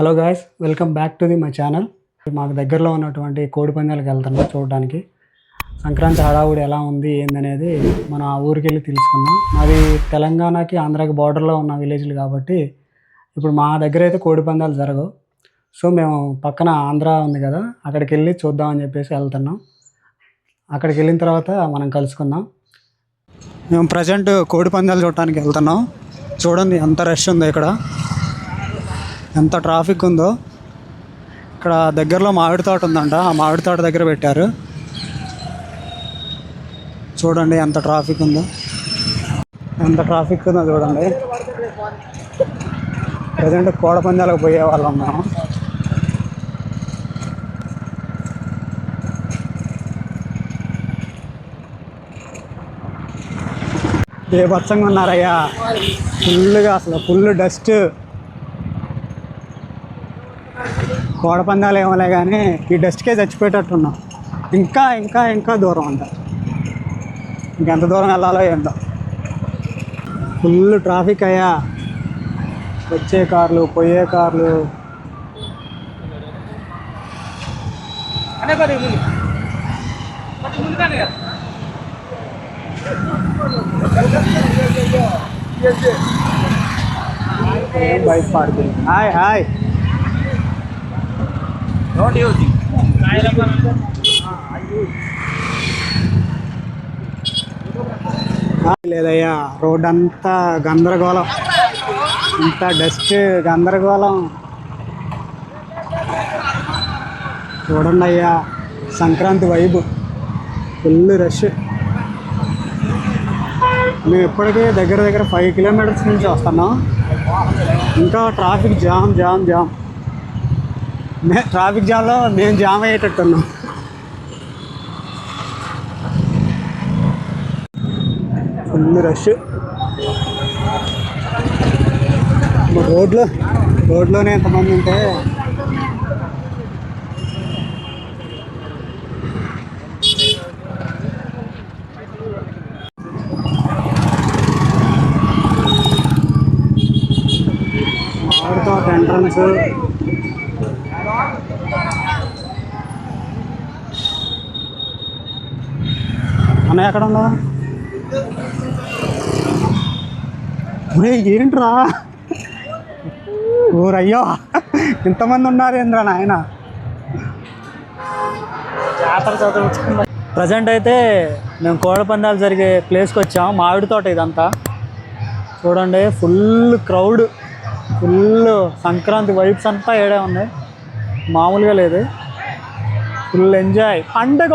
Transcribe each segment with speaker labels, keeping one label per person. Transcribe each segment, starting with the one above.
Speaker 1: Hello guys welcome back to the my channel మాకు దగ్గరలో ఉన్నటువంటి కోడి పందాలకు వెళ్తున్నాం చూడడానికి. సంక్రాంతి హడావుడి ఎలా ఉంది ఏందనేది మనం ఆ ఊరికి వెళ్ళి తెలుసుకుందాం. మాది తెలంగాణకి ఆంధ్రాకి బార్డర్లో ఉన్న విలేజ్లు కాబట్టి ఇప్పుడు మా దగ్గర అయితే కోడి పందాలు జరగవు. సో మేము పక్కన ఆంధ్ర ఉంది కదా అక్కడికి వెళ్ళి చూద్దామని చెప్పేసి వెళ్తున్నాం. అక్కడికి వెళ్ళిన తర్వాత మనం కలుసుకుందాం. మేము ప్రజెంట్ కోడి పందాలు చూడటానికి వెళ్తున్నాం. చూడండి ఎంత రష్ ఉందో ఇక్కడ. ఎంత ట్రాఫిక్ ఉందో. ఇక్కడ దగ్గరలో మామిడి తోట ఉందంట ఆ మామిడి తోట దగ్గర పెట్టారు. చూడండి ఎంత ట్రాఫిక్ ఉందో. ఎంత ట్రాఫిక్ ఉందో చూడండి. ప్రజెంట్ కోడ పందాలకు పోయే వాళ్ళం మేము. ఏ బచ్చంగా ఉన్నారయ్యా? ఫుల్గా అసలు ఫుల్ డస్ట్. కోడ పందాలు ఏమోలే కానీ ఈ డస్ట్కే చచ్చిపోయేటట్టున్నాం. ఇంకా ఇంకా ఇంకా దూరం అంట ఇంకెంత దూరం వెళ్ళాలో ఏంటో ఫుల్ ట్రాఫిక్ అయ్యా. వచ్చే కార్లు పోయే కార్లు. Bike parking hi hi. లేదయ్యా. రోడ్ అంతా గందరగోళం. ఇంత డస్ట్ గందరగోళం. చూడండి అయ్యా సంక్రాంతి వైబ్. Full rush. మేము ఇప్పటికే దగ్గర దగ్గర ఫైవ్ కిలోమీటర్స్ నుంచి వస్తున్నాం. ఇంకా ట్రాఫిక్ జామ్ జామ్ జామ్. మే ట్రాఫిక్ జామ్లో మేము జామ్ అయ్యేటట్టున్నాం. Full rush. రోడ్లో రోడ్లోనే ఎంతమంది ఉంటే మామిడితో ఎంట్రన్స్ అన్న ఎక్కడ ఉందా ఒరే ఏంట్రా? ఊరయ్యో ఇంతమంది ఉన్నారు ఏంద్రా నాయన? జాతర చదువుకుందా ప్రజెంట్ అయితే మేము కోడి పందాలు జరిగే ప్లేస్కి వచ్చాం మామిడి తోట ఇదంతా. చూడండి full crowd full Sankranti vibes అంతా ఏడే ఉన్నాయి. మామూలుగా లేదు. ఫుల్ ఎంజాయ్ పండగ!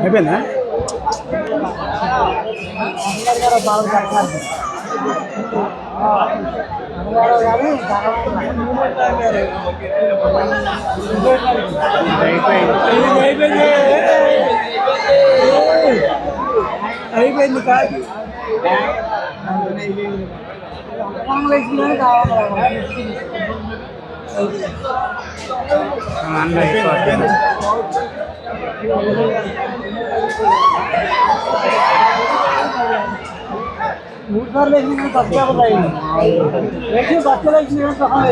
Speaker 1: అయిపోయిందా? అయిపోయింది.
Speaker 2: కాదు বুধবার লেগেছিল বাচ্চা বলাই দেখি বাচ্চা লাগছিল তখন